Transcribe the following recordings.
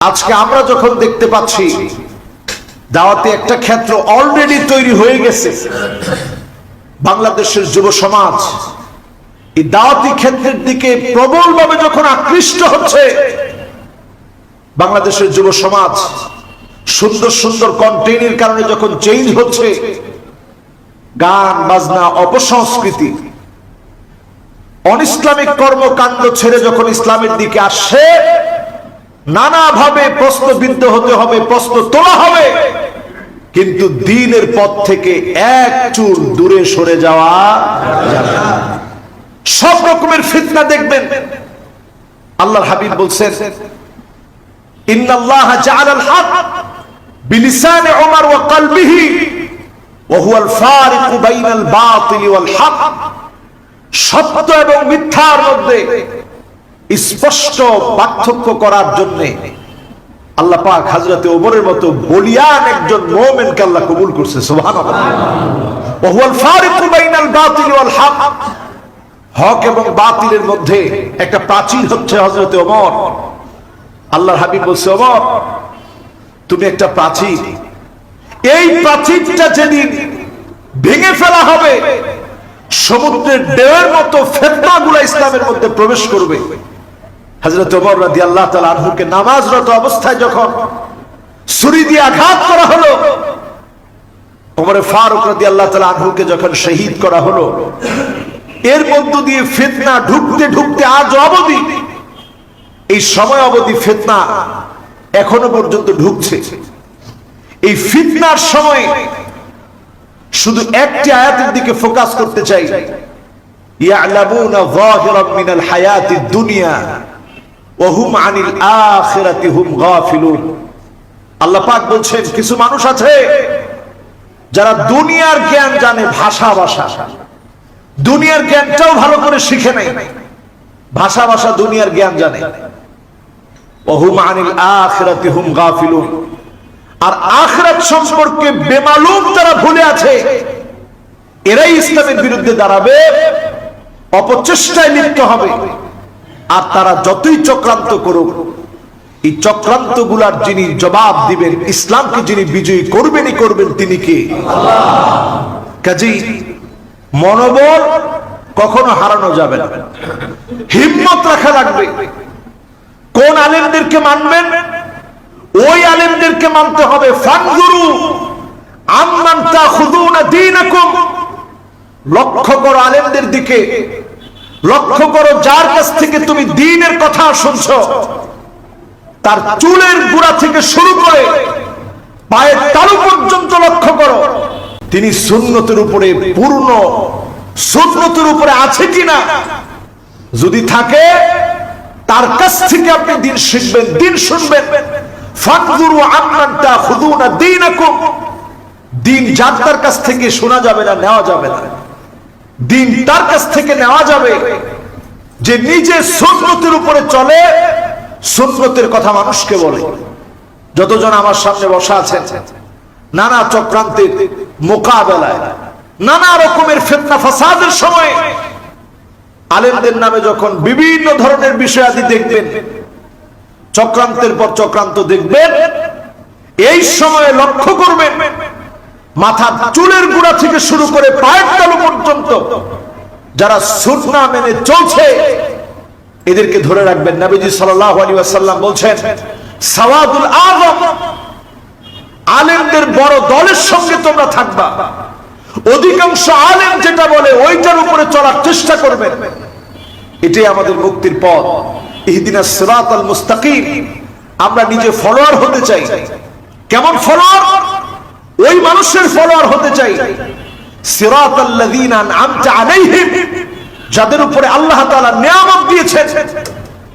আজকে আমরা যখন দেখতে পাচ্ছি, দাওয়াতে একটা ক্ষেত্র অলরেডি তৈরি হয়ে গেছে। বাংলাদেশের যুব সমাজ এই দাওয়াতি ক্ষেত্রের দিকে প্রবলভাবে যখন আকৃষ্ট হচ্ছে, বাংলাদেশের যুব সমাজ সুন্দর সুন্দর কন্টেন্টের কারণে যখন চেঞ্জ হচ্ছে, গান, বাজনা, অপসংস্কৃতি, অনিসলামিক কর্মকাণ্ড ছেড়ে যখন ইসলামের দিকে আসে নানাভাবে প্রশ্নবিদ্ধ হতে হবে, প্রশ্ন তোলা হবে। কিন্তু দিনের পথ থেকে এক চুল দূরে সরে যাওয়া যাবে। সব রকমের ফিতনা দেখবেন। আল্লাহর হাবিব বলছেন, ইন্নাল্লাহ সত্য এবং মিথ্যার মধ্যে স্পষ্ট পার্থক্য করার জন্য আল্লাহ পাক হাজরতে ওমরের মতো বলিয়ান একজন মোমেনকে আল্লাহ কবুল করছে হক। এবং বাতিলের মধ্যে একটা প্রাচীর হচ্ছে হজরতে ওমর। আল্লাহর হাবিব বলছে, ওমর, তুমি একটা প্রাচীর। এই প্রাচীরটা যেদিন ভেঙে ফেলা হবে, সমুদ্রের ঢেউয়ের মতো ফেতনাগুলো ইসলামের মধ্যে প্রবেশ করবে। হযরত ওমর রাদিয়াল্লাহু তাআলা আনহুকে নামাজরত অবস্থায় যখন ছুরি দিয়ে আঘাত করা হলো, ওমরে ফারুক রাদিয়াল্লাহু তাআলা আনহুকে যখন শহীদ করা হলো, এর মধ্য দিয়ে ফিতনা ঢুকতে ঢুকতে আজ অবধি, এই সময় অবধি ফিতনা এখনও পর্যন্ত ঢুকছে। এই ফিতনার সময় শুধু একটি আয়াতের দিকে ফোকাস করতে চাই, ইয়ালামুনা যাহিরাম মিনাল হায়াতিদ দুনিয়া। ওয়া হুম আনিল আখিরাতি হুম গাফিলুন। আল্লাহ পাক বলছেন, কিছু মানুষ আছে যারা দুনিয়ার জ্ঞান জানে, ভাষা ভাষা। দুনিয়ার জ্ঞানটাও ভালো করে শিখে নাই ভাষা ভাষা দুনিয়ার জ্ঞান জানে। ওহুম আনিল আখিরাতি হুম গাফিলুন। আর আখরাত সম্পর্কে বেমালুম তারা ভুলে আছে, এরাই ইসলামের বিরুদ্ধে দাঁড়াবে, অপচেষ্টায় লিপ্ত হবে। আর তারা যতই চক্রান্ত করুক, এই চক্রান্তগুলার যিনি জবাব দিবেন, ইসলামকে যিনি বিজয়ী করবেনই করবেন তিনি কে? কাজী মনোবল কখনো হারানো যাবে না। হিম্মত রাখা লাগবে। কোন আলেমদেরকে মানবেন? ওই আলেমদেরকে মানতে হবে। ফানগুরু আম্মান লক্ষ্য করো আলেমদের দিকে। লক্ষ্য করো, যার কাছ থেকে তুমি দ্বীনের কথা শুনছো, তার চুলের গুড়া থেকে শুরু করে পায়ের তালু পর্যন্ত লক্ষ্য করো, তিনি সুন্নতের উপরে পূর্ণ, সুন্নতের উপরে আছে কিনা? যদি থাকে, তার কাছ থেকে আপনি দিন শিখবেন, দিন শুনবেন। দিন যার তার কাছ থেকে শোনা যাবে না, নেওয়া যাবে না। দিন তার কাছ থেকে নেওয়া যাবে যে নিজে সুন্নতের উপরে চলে, সুন্নতের কথা মানুষকে বলে। যতজন আমার সামনে বসা আছেন, নানা চক্রান্তের মোকাবেলায়, নানা রকমের ফেতনা ফাসাদের সময় আলেমদের নামে যখন বিভিন্ন ধরনের বিষয়াদি দেখবেন, চক্রান্তের পর চক্রান্ত দেখবেন, এই সময়ে লক্ষ্য করবেন মাথার চুলের গুড়া থেকে শুরু করে পায়ের তালু পর্যন্ত যারা সুন্না মেনে চলছে, এদেরকে ধরে রাখবেন। নবীজি সাল্লাল্লাহু আলাইহি ওয়াসাল্লাম বলছেন, সাওয়াদুল আযম আলেমদের বড় দলের সঙ্গে তোমরা থাকবা। অধিকাংশ আলেম যেটা বলে, ওইটার উপরে চলার চেষ্টা করবেন এটাই আমাদের মুক্তির পথ। ইহদিনা সিরাতাল মুস্তাকিম, আমরা নিজে ফলোয়ার হতে চাই। কেমন ফলোয়ার? ওই মানুষের ফলোয়ার হতে চাই। যাদের উপরে আল্লাহ দিয়েছেন,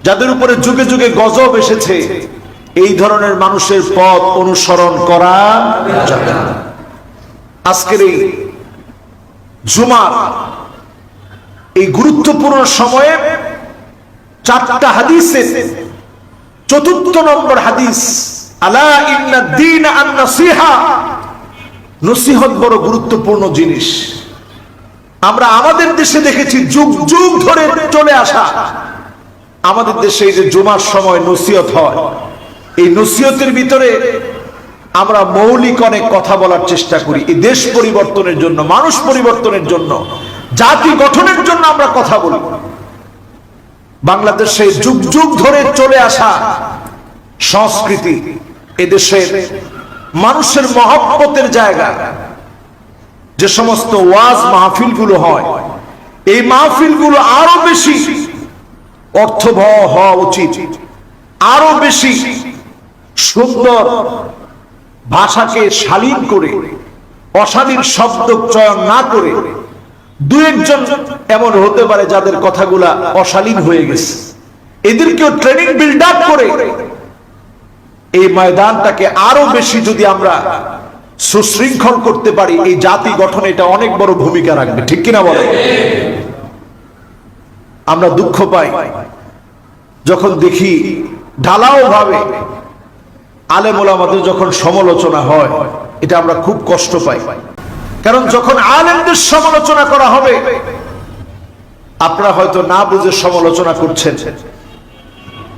যাদের উপরে যুগে যুগে গজব এসেছে, এই ধরনের মানুষের পথ অনুসরণ করা যাবে আজকের এই জুমার এই গুরুত্বপূর্ণ সময়ে চারটা হাদিসে চতুর্থ নম্বর হাদিস, আলা ইন্না দিন আন নাসিহা নসিহত বড় গুরুত্বপূর্ণ জিনিস। আমরা আমাদের দেশে দেখেছি যুগ যুগ ধরে চলে আসা। আমাদের দেশে এই যে জুমার সময় নসিহত হয়, এই নসিহতের ভিতরে আমরা মৌলিক অনেক কথা বলার চেষ্টা করি। এই দেশ পরিবর্তনের জন্য, মানুষ পরিবর্তনের জন্য, জাতি গঠনের জন্য আমরা কথা বলি। বাংলাদেশে যুগ যুগ ধরে চলে আসা সংস্কৃতি, এদেশের মানুষের মহব্বতের জায়গা। যে সমস্ত ওয়াজ মাহফিলগুলো হয়, এই মাহফিলগুলো আরও বেশি অর্থবহ হওয়া উচিত। আরও বেশি সুন্দর ভাষাকে শালীন করে, অশালীন শব্দ চয়ন না করে দু একজন এমন হতে পারে যাদের কথাগুলা অশালীন হয়ে গেছে। এদেরকেও ট্রেনিং বিল্ড আপ করে এই ময়দানটাকে আরও বেশি যদি আমরা সুশৃঙ্খল করতে পারি, এই জাতি গঠনে এটা অনেক বড় ভূমিকা রাখবে। ঠিক কিনা বলে? আমরা দুঃখ পাই যখন দেখি ঢালাও ভাবে আলেমুল আমাদের যখন সমালোচনা হয়, এটা আমরা খুব কষ্ট পাই। কারণ যখন আলেমদের সমালোচনা করা হবে, আপনারা হয়তো না বুঝে সমালোচনা করছেন।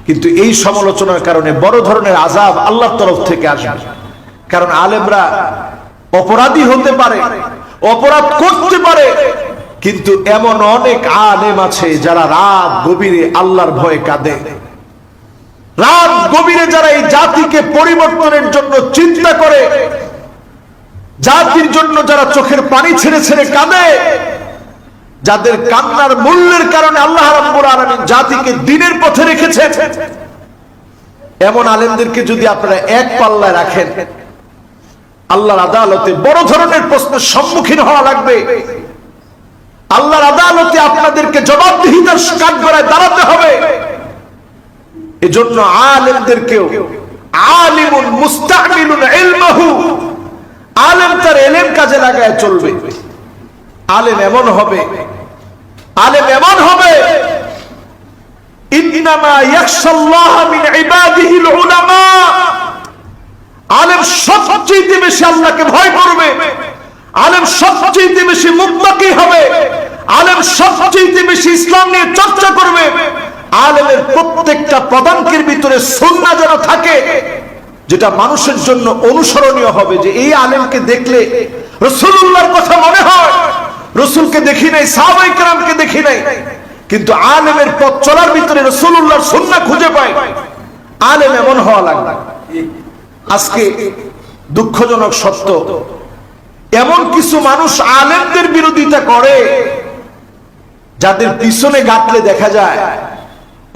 কিন্তু এই সমালোচনার কারণে বড় ধরনের আজাব আল্লাহর তরফ থেকে আসবে। কারণ আলেমরা অপরাধী হতে পারে, অপরাধ করতে পারে, কিন্তু এমন অনেক আলেম আছে যারা রাত গভীরে আল্লাহর ভয়ে কাঁদে। রাত গভীরে যারা এই জাতিকে পরিবর্তনের জন্য চিন্তা করে, জাতির জন্য যারা চোখের পানি ছেড়ে ছেড়ে কাঁদে যাদের কান্নার মূল্যের কারণে আল্লাহ রাব্বুল আলামিন জাতিকে দিনের পথে রেখেছেন। এমন আলেমদেরকে যদি আপনারা এক পাল্লায় রাখেন, আল্লাহর আদালতে বড় ধরনের প্রশ্নের সম্মুখীন হওয়া লাগবে। আল্লাহর আদালতে আপনাদেরকে জবাবদিহিতার কাঠগড়ায় দাঁড়াতে হবে। এজন্য আলেমদেরকেও আলিমুন মুস্তামিলুন ইলমাহু, আলেম তার এলেম কাজে লাগায় চলবে। আলেম এমন হবে। আলেম এমন হবে। আলেম সবচেয়ে বেশি আল্লাহকে ভয় করবে। আলেম সবচেয়ে বেশি মুত্তাকি হবে। আলেম সবচেয়ে বেশি ইসলাম নিয়ে চর্চা করবে। আলেমের প্রত্যেকটা পদাঙ্কের ভিতরে সুন্নাহ যেন থাকে, যেটা মানুষের জন্য অনুসরণীয় হবে, যে এই আলেমকে দেখলে রসুল্লাহর কথা মনে হয়। রসুলকে দেখি নাই, সাহাবাই কেরামকে দেখি নাই। কিন্তু আলেমের পথ চলার ভিতরে রসুল্লাহর সুন্নাহ খুঁজে পাই আলেম এমন হওয়া লাগবে। আজকে দুঃখজনক সত্য। এমন কিছু মানুষ আলেমদের বিরোধিতা করে, যাদের পিছনে গাঁটলে দেখা যায়,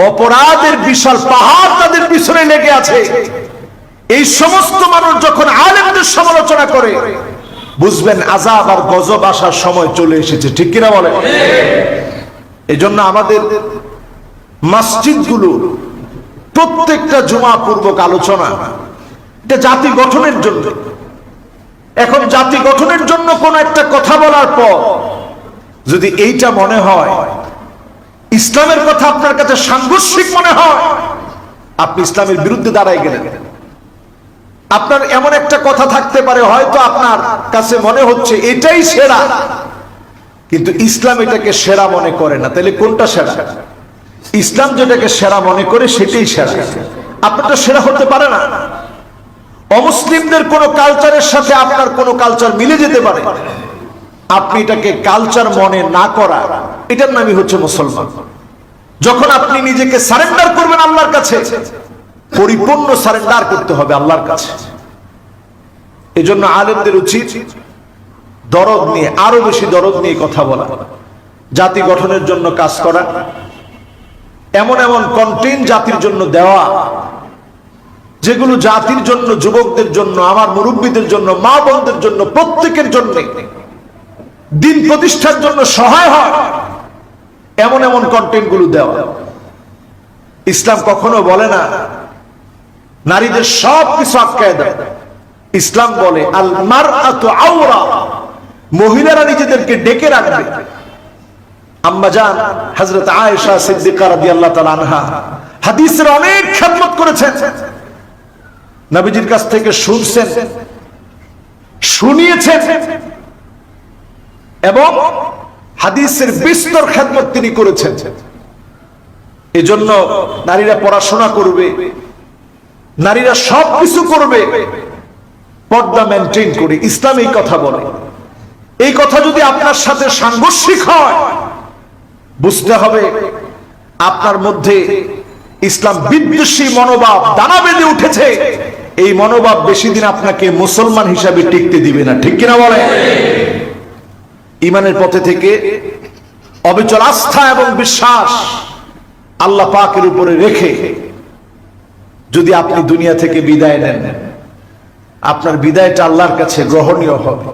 অপরাধের বিশাল পাহাড় তাদের পিছনে লেগে আছে। এই সমস্ত মানুষ যখন আলেমদের সমালোচনা করে বুঝবেন আজাব আর গজব আসার সময় চলে এসেছে। ঠিক কিনা বলে? এই জন্য আমাদের মসজিদগুলো প্রত্যেকটা জুমা পূর্বক আলোচনা। এটা জাতি গঠনের জন্য। এখন জাতি গঠনের জন্য কোন একটা কথা বলার পর যদি এইটা মনে হয়, ইসলামের কথা আপনার কাছে সাংঘর্ষিক মনে হয়, আপনি ইসলামের বিরুদ্ধে দাঁড়াই গেলেন। আপনার এমন একটা কথা থাকতে পারে, হয়তো আপনার কাছে মনে হচ্ছে এটাই সেরা। কিন্তু ইসলাম এটাকে সেরা মনে করে না। তাহলে কোনটা সেরা? ইসলাম যেটাকে সেরা মনে করে, সেটাই সেরা। আপনারটা সেরা হতে পারে না। অমুসলিমদের কোন কালচারের সাথে আপনার কোন কালচার মিলে যেতে পারে। আপনি এটাকে কালচার মনে না করা, এটার নামই হচ্ছে মুসলমান। যখন আপনি নিজেকে সারেন্ডার করবেন আল্লাহর কাছে পরিপূর্ণ সারেন্ডার করতে হবে আল্লাহর কাছে। এজন্য আলেমদের উচিত দরদ নিয়ে, আরও বেশি দরদ নিয়ে কথা বলা। জাতি গঠনের জন্য কাজ করা। এমন এমন কন্টেন্ট জাতির জন্য দেওয়া, যেগুলো জাতির জন্য, যুবকদের জন্য, আমার মুরব্বীদের জন্য, মা বোনদের জন্য, প্রত্যেকের জন্য, দিন প্রতিষ্ঠার জন্য সহায় হয়। এমন এমন কন্টেন্টগুলো দেওয়া। ইসলাম কখনো বলে না নারীদের সব কিছু আটকায় দেয়। ইসলাম বলে আল মার আউরা মহিলারা নিজেদেরকে ডেকে রাখবে। আম্মা জান, হযরত আয়েশা আনহা হাদিসের অনেক খেদমত করেছেন। নবীজির কাছ থেকে শুনছেন, শুনিয়েছেন এবং হাদিসের বিস্তর খেদমত তিনি করেছেন। এজন্য নারীরা পড়াশোনা করবে নারীরা সব কিছু করবে। পর্দা মেনটেন করে, ইসলাম এই কথা বলে। এই কথা যদি আপনার সাথে সাংঘর্ষিক হয়, বুঝতে হবে আপনার মধ্যে ইসলাম বিদ্বেষী মনোভাব, দানা বেঁধে উঠেছে। এই মনোভাব বেশি দিন আপনাকে মুসলমান হিসাবে টিকতে দিবে না, ঠিক কিনা বলে ইমানের পথে থেকে অবিচল আস্থা এবং বিশ্বাস আল্লাহ পাকের উপরে রেখে যদি আপনি দুনিয়া থেকে বিদায় নেন আপনার বিদায়টা আল্লাহর কাছে গ্রহণীয় হবে।